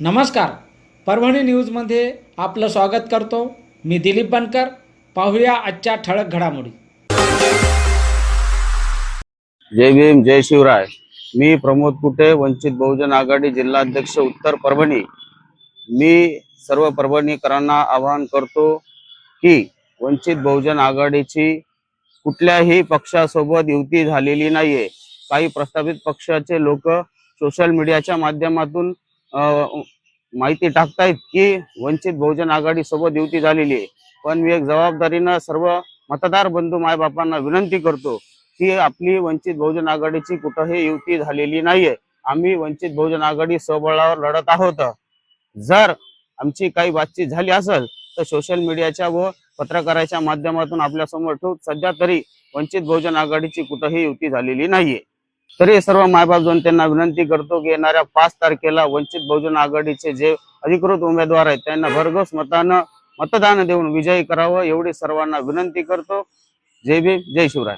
नमस्कार. परभणी न्यूजमध्ये आपलं स्वागत करतो. मी दिलीप बनकर. पाहूया आजच्या ठळक घडामोडी. जय भीम जय शिवराय. मी प्रमोद कुटे वंचित बहुजन आघाडी जिल्हाध्यक्ष उत्तर परभणी. मी सर्व परभणीकरांना आवाहन करतो की वंचित बहुजन आघाडीची कुठल्याही पक्षासोबत युती झालेली नाहीये. काही प्रस्थापित पक्षाचे लोक सोशल मीडियाच्या माध्यमातून माहिती टाकतायत की वंचित बहुजन आघाडी सोबत युती झालेली आहे. पण मी एक जबाबदारीनं सर्व मतदार बंधू मायबापांना विनंती करतो की आपली वंचित बहुजन आघाडीची कुठंही युती झालेली नाहीये. आम्ही वंचित बहुजन आघाडी सबळावर लढत आहोत. जर आमची काही बातचीत झाली असेल तर सोशल मीडियाच्या व पत्रकाराच्या माध्यमातून आपल्यासमोर ठेवून ठेवू सध्या तरी वंचित बहुजन आघाडीची कुठंही युती झालेली नाहीये. तरी सर्व मायबाप जाऊन त्यांना विनंती करतो की येणाऱ्या पाच तारखेला वंचित बहुजन आघाडीचे जे अधिकृत उमेदवार आहेत त्यांना भरघोस मतानं मतदान देऊन विजयी करावं एवढी सर्वांना विनंती करतो. जय भीम जय शिवराय.